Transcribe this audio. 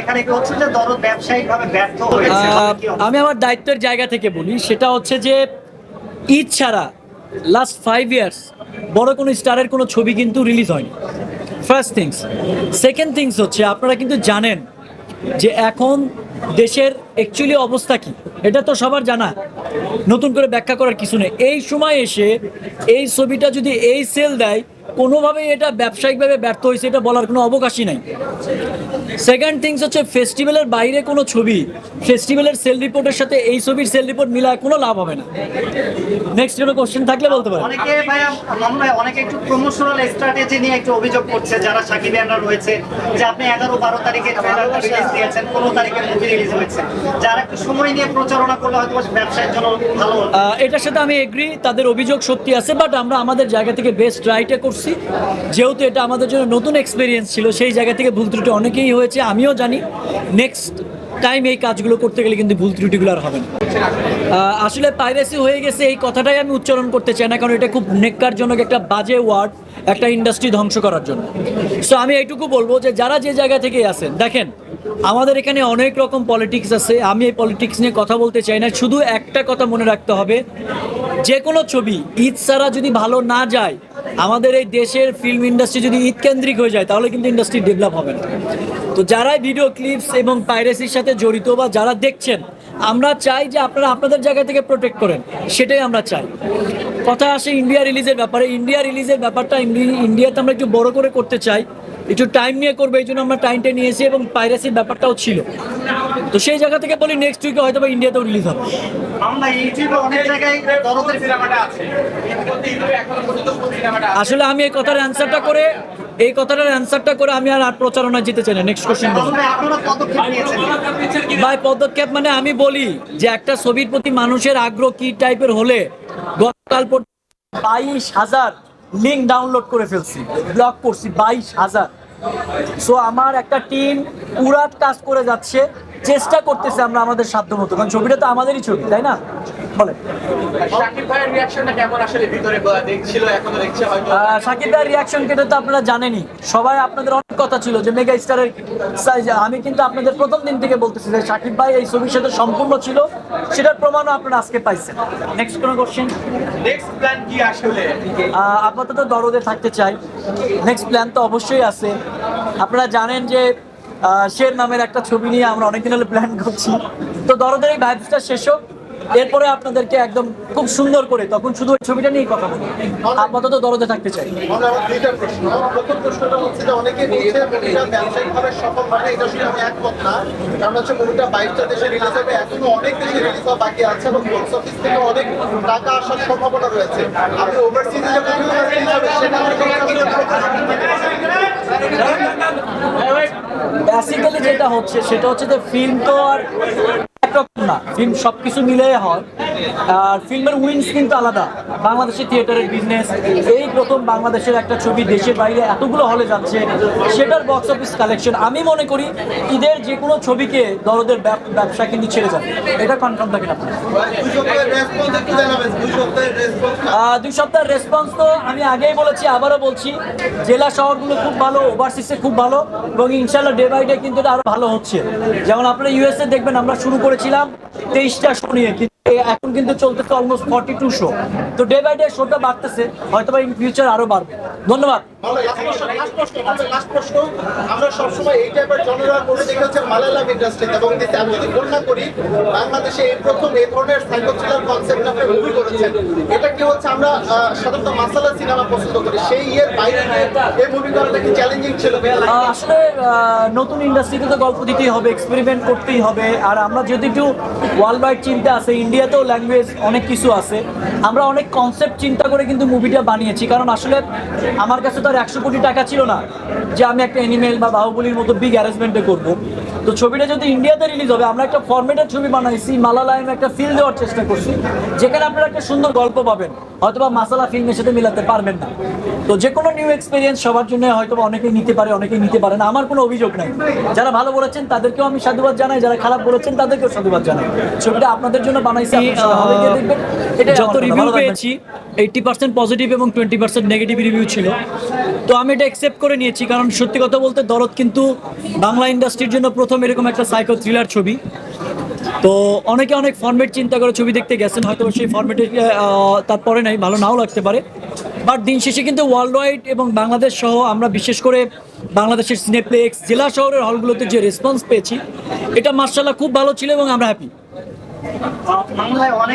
এখানে কি হচ্ছে যে দরদ ব্যবসায়িকভাবে ব্যর্থ হয়েছে? আহ, কি অবস্থা? আমি আমার দায়িত্বের জায়গা থেকে বলি সেটা হচ্ছে যে ঈদ ছাড়া লাস্ট ফাইভ ইয়ার্স বড় কোনো স্টারের কোনো ছবি কিন্তু রিলিজ হয়নি। ফার্স্ট থিংস সেকেন্ড থিংস হচ্ছে আপনারা কিন্তু জানেন যে এখন দেশের অ্যাকচুয়ালি অবস্থা কি এটা তো সবার জানা। নতুন করে ব্যাখ্যা করার কিছু নেই। এই সময় এসে এই ছবিটা যদি এই সেল দেয় কোনোভাবেই এটা ব্যবসায়িকভাবে ব্যর্থ হয়েছে এটা বলার কোনো অবকাশই নাই। সেকেন্ড থিংস হচ্ছে ফেস্টিভ্যালের বাইরে কোনো ছবি ফেস্টিভ্যালের সেল রিপোর্টের সাথে এই ছবির সেল রিপোর্ট মিলায় কোনো লাভ হবে না। নেক্সট কোনো কোশ্চেন থাকলে বলতে পারেন। অনেকে ভাই অনেকে একটু প্রমোশনাল স্ট্র্যাটেজি নিয়ে একটু অভিযোগ করছে যারা সাকিব সাকিবিয়ানরা রয়েছে যে আপনি এগারো বারো তারিখে ট্রেলারটা রিলিজ দিয়েছেন পনেরো তারিখে মুভি রিলিজ হয়েছে। যারা একটু সময় নিয়ে প্রচারণা করলে হয়তো ব্যবসায়ের জন্য ভালো। এটার সাথে আমি এগ্রি তাদের অভিযোগ সত্যি আছে বাট আমরা আমাদের জায়গা থেকে বেস্ট ট্রাইটা করছি। যেহেতু এটা আমাদের জন্য নতুন এক্সপিরিয়েন্স ছিল সেই জায়গা থেকে ভুল ত্রুটি অনেকেই হয়েছে, আমিও জানি। নেক্সট টাইম এই কাজগুলো করতে গেলে কিন্তু ভুল ত্রুটিগুলো আর হবে না। আসলে পাইরেসি হয়ে গেছে, এই কথাটাই আমি উচ্চারণ করতে চাই না, কারণ এটা খুব নেককারজনক একটা বাজে ওয়ার্ড একটা ইন্ডাস্ট্রি ধ্বংস করার জন্য। সো আমি এইটুকু বলব যে, যারা যে জায়গা থেকে আছেন, দেখেন, আমাদের এখানে অনেক রকম পলিটিক্স আছে, আমি এই পলিটিক্স নিয়ে কথা বলতে চাই না, শুধু একটা কথা মনে রাখতে হবে, যে কোনো ছবি ঈদ ছাড়া যদি ভালো না যায় আমাদের এই দেশের ফিল্ম ইন্ডাস্ট্রি যদি ঈদকেন্দ্রিক হয়ে যায়, তাহলে কিন্তু ইন্ডাস্ট্রি ডেভেলপ হবে না। তো যারাই ভিডিও ক্লিপস এবং পাইরেসির সাথে জড়িত বা যারা দেখছেন আমরা চাই যে আপনারা আপনাদের জায়গা থেকে প্রোটেক্ট করেন সেটাই আমরা চাই। কথা আসে ইন্ডিয়া রিলিজের ব্যাপারে। ইন্ডিয়া রিলিজের ব্যাপারটা ইন্ডিয়াতে আমরা একটু বড় করে করতে চাই। একটু টাইম নিয়ে করব এই জন্য আমরা টাইমটা নিয়েছি এবং পাইরেসির ব্যাপারটাও ছিল। তো সেই জায়গা থেকে বলি নেক্সট উইকে হয়তো বা ইন্ডিয়াতেও রিলিজ হবে আসলে আমি এই কথার অ্যান্সারটা করে এই কথাটার অ্যান্সারটা করে আমি আর আর প্রচারণায় জিতে চাই না। নেক্সট কোশ্চেন ভাই পদক্ষেপ ভাই পদক্ষেপ মানে আমি বলি যে একটা ছবির প্রতি মানুষের আগ্রহ কি টাইপের হলে গতকাল বাইশ হাজার লিঙ্ক ডাউনলোড করে ফেলছি। ব্লক করছি বাইশ হাজার। সো আমার একটা টিম পুরাত কাজ করে যাচ্ছে চেষ্টা করতেছে আমরা আমাদের সাধ্য মতো কারণ ছবিটা তো আমাদেরই ছবি তাই না? বলে শাকিব ভাইয়ের রিয়াকশনটা কেমন আসলে? ভিতরে দেখছিল এখনও দেখছে হয়তো? আহ, ভাইয়ের রিয়াকশন কেটে তো আপনারা জানেনই। সবাই আপনাদের অনেক কথা ছিল যে মেগা স্টারের আমি কিন্তু আপনাদের প্রথম দিন থেকে বলতেছি যে শাকিব ভাই এই ছবির সাথে সম্পূর্ণ ছিল। সেটার প্রমাণও আপনারা আজকে পাইছেন। নেক্সট কোনো কোশ্চেন নেক্সট প্ল্যান কি আসলে? আপাতত দরদে থাকতে চাই। নেক্সট প্ল্যান তো অবশ্যই আছে। আপনারা জানেন যে শের নামের একটা ছবি নিয়ে আমরা অনেকদিন হলে প্ল্যান করছি। তো দরদের এই ভাইবসটা শেষ হোক। এরপরে আপনাদেরকে একদম খুব সুন্দর করে তখন শুধু ওই ছবিটা নিয়েই কথা বলব আপাতত দরদে থাকতে চাই। বেসিক্যালি যেটা হচ্ছে সেটা হচ্ছে যে ফিল্ম তো আর একরকম না। ফিল্ম সব মিলে হয়। আর ফিল্মের উইংস কিন্তু আলাদা। বাংলাদেশের থিয়েটারের বিজনেস এই প্রথম বাংলাদেশের একটা ছবি দেশের বাইরে এতগুলো হলে যাচ্ছে, সেটার বক্স অফিস কালেকশন আমি মনে করি ঈদের যে কোনো ছবিকে দরদের ব্যবসা কিন্তু ছেড়ে যাবে। এটা কনফার্ম থাকে না দুই সপ্তাহের রেসপন্স তো আমি আগেই বলেছি, আবারও বলছি, জেলা শহরগুলো খুব ভালো ওভারসিসে খুব ভালো, এবং ইনশাল্লাহ ডে বাই ডে কিন্তু আরও ভালো হচ্ছে। যেমন আপনারা ইউএসএ দেখবেন, আমরা শুরু করেছিলাম তেইশটা শো নিয়ে এখন কিন্তু চলতেছে অলমোস্ট ফর্টি টু শো তো ডে বাই ডে শোটা বাড়তেছে হয়তো বা ইন ফিউচার আরও বাড়বে। ধন্যবাদ। লাস্ট প্রশ্ন লাস্ট প্রশ্ন আমরা সবসময় এই টাইপের জনরা করে দেখে হচ্ছে মালায়ালাম ইন্ডাস্ট্রিতে এবং আমি যদি ভুল করি বাংলাদেশে এই প্রথম এই ধরনের সাইকো থ্রিলার কনসেপ্ট আপনি মুভি করেছেন। এটা কি হচ্ছে আমরা সাধারণত মাসালা সিনেমা পছন্দ করি। সেই ইয়ের বাইরে এই মুভি করাটা কি চ্যালেঞ্জিং ছিল আসলে নতুন ইন্ডাস্ট্রিতে তো গল্প দিতেই হবে এক্সপেরিমেন্ট করতেই হবে। আর আমরা যদি একটু ওয়ার্ল্ড ওয়াইড চিন্তা আছে ইন্ডিয়াতেও ল্যাঙ্গুয়েজ অনেক কিছু আছে আমরা অনেক কনসেপ্ট চিন্তা করে কিন্তু মুভিটা বানিয়েছি। কারণ আসলে আমার কাছে তো আর একশো কোটি টাকা ছিল না যে আমি একটা অ্যানিমেল বা বাহুবলির মতো বিগ অ্যারেঞ্জমেন্টে করব। তো ছবিটা যদি ইন্ডিয়াতে রিলিজ হবে, আমরা একটা ফরম্যাটের ছবি বানাইছি মালালাইম একটা ফিল দেওয়ার চেষ্টা করছি, যেখানে আপনারা একটা সুন্দর গল্প পাবেন। হয়তোবা মাসালা ফিল্মের সাথে মিলাতে পারবেন না। তো যে কোনো নিউ এক্সপিরিয়েন্স সবার জন্য হয়তো অনেকেই নিতে পারে, অনেকেই নিতে পারে না। আমার কোনো অভিযোগ নাই। যারা ভালো বলেছেন, তাদেরকেও আমি সাধুবাদ জানাই। যারা খারাপ বলেছেন, তাদেরকেও সাধুবাদ জানাই। ছবিটা আপনাদের জন্য বানাইছি দেখবেন। যত রিভিউ পেয়েছি এইটটি পার্সেন্ট পজিটিভ এবং টোয়েন্টি পার্সেন্ট নেগেটিভ রিভিউ ছিল। তো আমি এটা অ্যাকসেপ্ট করে নিয়েছি কারণ সত্যি কথা বলতে দরদ কিন্তু বাংলা ইন্ডাস্ট্রির জন্য প্রথম এরকম একটা সাইকো থ্রিলার ছবি। তো অনেকে অনেক ফর্মেট চিন্তা করে ছবি দেখতে গেছেন হয়তো সেই ফর্মেটে তারপরে নাই ভালো নাও লাগতে পারে। বাট দিন শেষে কিন্তু ওয়ার্ল্ড ওয়াইড এবং বাংলাদেশ সহ আমরা বিশেষ করে বাংলাদেশের সিনেপ্লেক্স জেলা শহরের হলগুলোতে যে রেসপন্স পেয়েছি এটা মার্শাল্লাহ খুব ভালো ছিল এবং আমরা হ্যাপি বাংলায় অনেক